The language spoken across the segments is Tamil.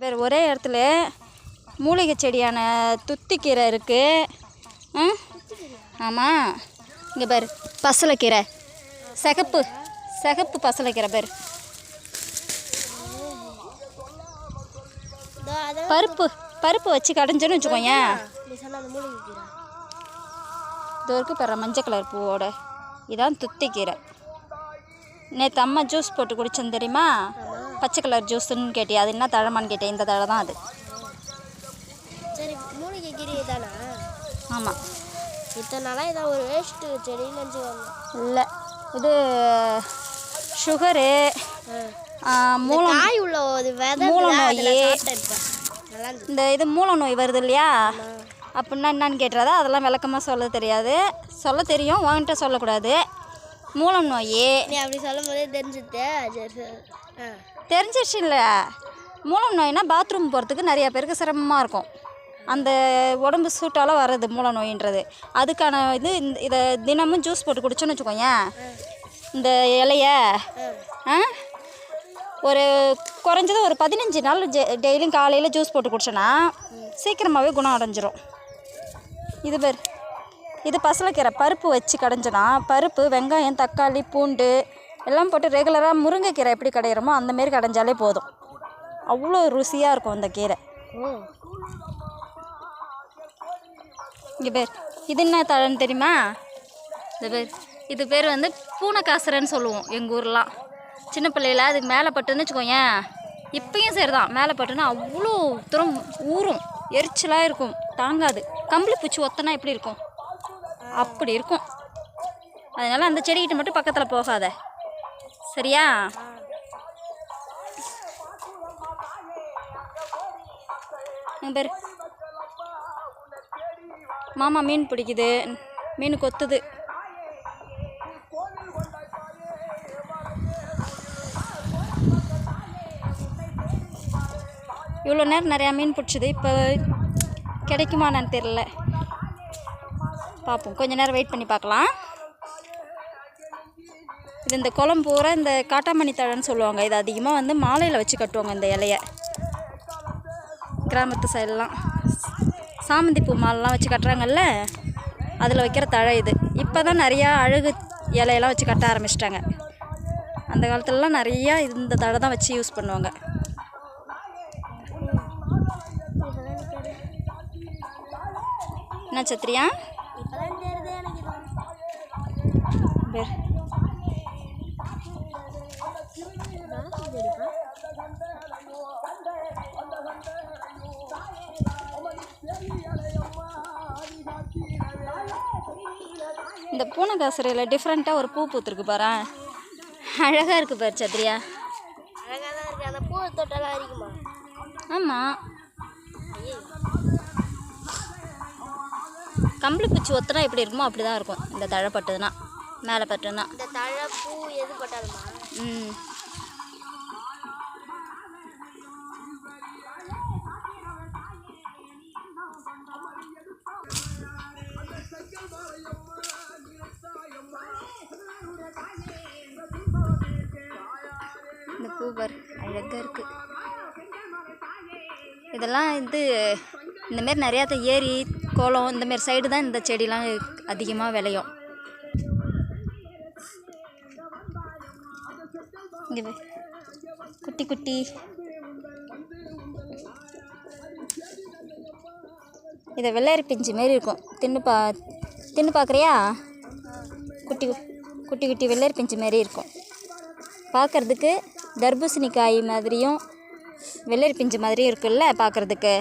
பேர் ஒரே இடத்துல மூலிகை செடியான துத்திக்கீரை இருக்குது ம்? ஆமாம் இங்கே பேர் பசலைக்கீரை. சிகப்பு சிகப்பு பசலைக்கீரை பேர். பருப்பு பருப்பு வச்சு கடைஞ்சோன்னு வச்சுக்கோங்க இது வரைக்கும் பெற மஞ்சள் கலர் பூவோட. இதான் துத்திக்கீரை. நேற்று அம்மா ஜூஸ் போட்டு குடித்தோம் தெரியுமா? பச்சை கலர் ஜூஸ்ன்னு கேட்டியா? அது என்ன தழமான்னு கேட்டேன் இந்த தழை தான் அது. ஆமாம் இத்தனை நாளாக இதான் ஒரு வேஸ்ட்டு செடின்னு நினச்சிக்கோங்க. இல்லை இது சுகரு மூலம் காய் உள்ள ஒரு மூல நோய். இந்த இது மூல நோய் வருது இல்லையா? அப்படின்னா என்னன்னு கேட்டுறாதா? அதெல்லாம் விளக்கமாக சொல்ல தெரியாது. சொல்ல தெரியும் உன்கிட்ட சொல்லக்கூடாது. மூலம் நோய். நீ அப்படி சொல்லும் போதே ஆ. தெரிஞ்சிருச்சு இல்லை மூலம் நோய்னா பாத்ரூம் போகிறதுக்கு நிறைய பேருக்கு சிரமமாக இருக்கும். அந்த உடம்பு சூட்டால் வர்றது மூல நோயின்றது. அதுக்கான இது இதை தினமும் ஜூஸ் போட்டு குடிச்சோன்னு வச்சுக்கோயேன் இந்த இலைய ஆ. ஒரு குறைஞ்சது ஒரு பதினஞ்சு நாள் டெய்லியும் காலையில் ஜூஸ் போட்டு குடிச்சோன்னா சீக்கிரமாகவே குணம் அடைஞ்சிரும். இது பேர் இது பசலைக்கீரை பருப்பு வச்சு கடைஞ்சோன்னா பருப்பு வெங்காயம் தக்காளி பூண்டு எல்லாம் போட்டு ரெகுலராக முருங்கைக்கீரை எப்படி கடையிறோமோ அந்தமாரி கடைஞ்சாலே போதும். அவ்வளோ ருசியாக இருக்கும் அந்த கீரை. இங்கே பேர் இது என்ன தழன்னு தெரியுமா? இந்த பேர் இது பேர் வந்து பூனைக்காசரன்னு சொல்லுவோம் எங்கள் ஊர்லாம் சின்ன பிள்ளையில அதுக்கு மேலே பட்டுன்னு வச்சுக்கோயேன் இப்பயும் சரி தான் மேலே பட்டுன்னா அவ்வளோ தூரம் ஊறும் எரிச்சலாக இருக்கும் தாங்காது. கம்பளி பூச்சி ஒத்தனா எப்படி இருக்கும்? அப்படி இருக்கும். அதனால் அந்த செடிக்கிட்ட மட்டும் பக்கத்தில் போகாத. சரியா? பேர்? மாமா மீன் பிடிக்குது. மீன் கொத்துது. இவ்வளோ நேரம் நிறையா மீன் பிடிச்சிது. இப்போ கிடைக்குமா தெரில பார்ப்போம். கொஞ்ச நேரம் வெயிட் பண்ணி பார்க்கலாம். இது இந்த குளம் பூரா இந்த காட்டாமணி தழைன்னு சொல்லுவாங்க. இது அதிகமாக வந்து மாலையில் வச்சு கட்டுவாங்க இந்த இலையை. கிராமத்து சைடெலாம் சாமந்தி பூ மாலைலாம் வச்சு கட்டுறாங்கல்ல? அதில் வைக்கிற தழை இது. இப்போ தான் நிறையா அழகு இலையெல்லாம் வச்சு கட்ட ஆரம்பிச்சிட்டாங்க. அந்த காலத்துலலாம் நிறையா இந்த தழை தான் வச்சு யூஸ் பண்ணுவாங்க. என்ன சத்திரியா? இப்போதான் தெரியுது எனக்கு பேர். இந்த பூனைக்காசரையில் டிஃப்ரெண்ட்டாக ஒரு பூ பூத்துருக்கு பாரு. அழகாக இருக்குது பாரு சத்ரியா. அழகாக தான் இருக்குது அந்த பூ தொட்டெல்லாம் அரிக்குமா? ஆமாம் கம்பளி பூச்சி ஒத்தனா எப்படி இருக்குமோ அப்படி தான் இருக்கும். இந்த தழை பட்டுதுன்னா மேலே பட்டுதுன்னா. இந்த தழை பூ எது பட்டாலுமா? ம். இந்த பூவர் அழகாக இருக்குது இதெல்லாம் இது இந்தமாரி நிறையா ஏரி கோலம் இந்தமாரி சைடு தான் இந்த செடிலாம் அதிகமாக விளையும். இங்கே குட்டி குட்டி. இதை வெள்ளரி பிஞ்சு மாரி இருக்கும். தின்னு பா தின்னு பார்க்குறியா குட்டி குட்டி குட்டி வெள்ளரி பிஞ்சு மாரி இருக்கும். பார்க்குறதுக்கு தர்பூசணி காய் மாதிரியும் வெள்ளரி பிஞ்சு மாதிரியும் இருக்குல்ல பார்க்குறதுக்கு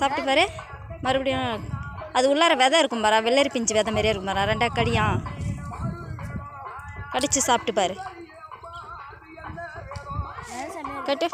சாப்பிட்டு பாரு. மறுபடியும் அது உள்ளார விதை இருக்கும் பாரா வெள்ளரி பிஞ்சு விதை மாதிரியே இருக்கும் பாரா ரெண்டா கடியா. கடிச்சு சாப்பிட்டு பாரு. கட்டு.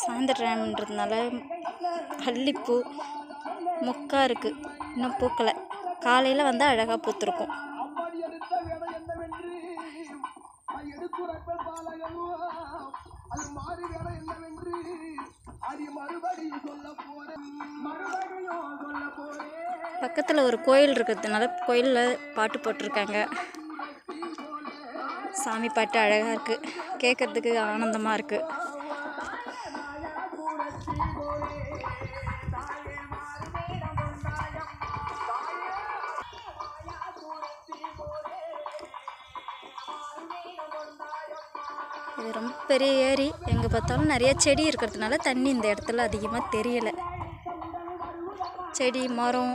சாயந்தர டைம்ன்றதுனால அல்லிப்பூ மொக்கா இருக்குது இன்னும் பூக்கலை. காலையில் வந்து அழகாக பூத்துருக்கும். பக்கத்தில் ஒரு கோயில் இருக்கிறதுனால கோயிலில் பாட்டு போட்டிருக்காங்க. சாமி பாட்டு அழகாக இருக்குது கேட்குறதுக்கு ஆனந்தமாக இருக்குது இது ரொம்ப பெரிய ஏரி. எங்கே பார்த்தாலும் நிறைய செடி இருக்கிறதுனால தண்ணி இந்த இடத்துல அதிகமாக தெரியலை. செடி மரம்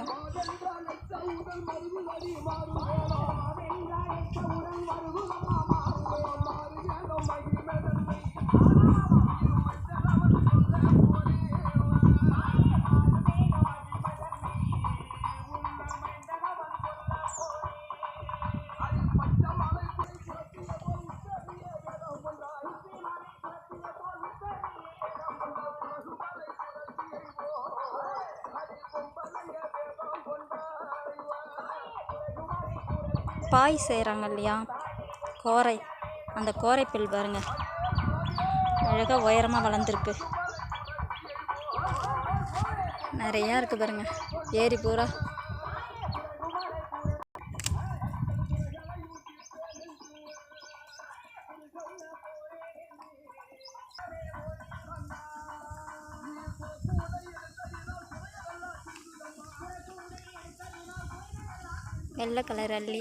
பாய் செய்கிறாங்க இல்லையா? கோரை. அந்த கோரை பில் பாருங்க. அழகாக உயரமாக வளர்ந்துருக்கு. நிறையா இருக்குது பாருங்க. ஏரி பூரா வெள்ளை கலர் அல்லி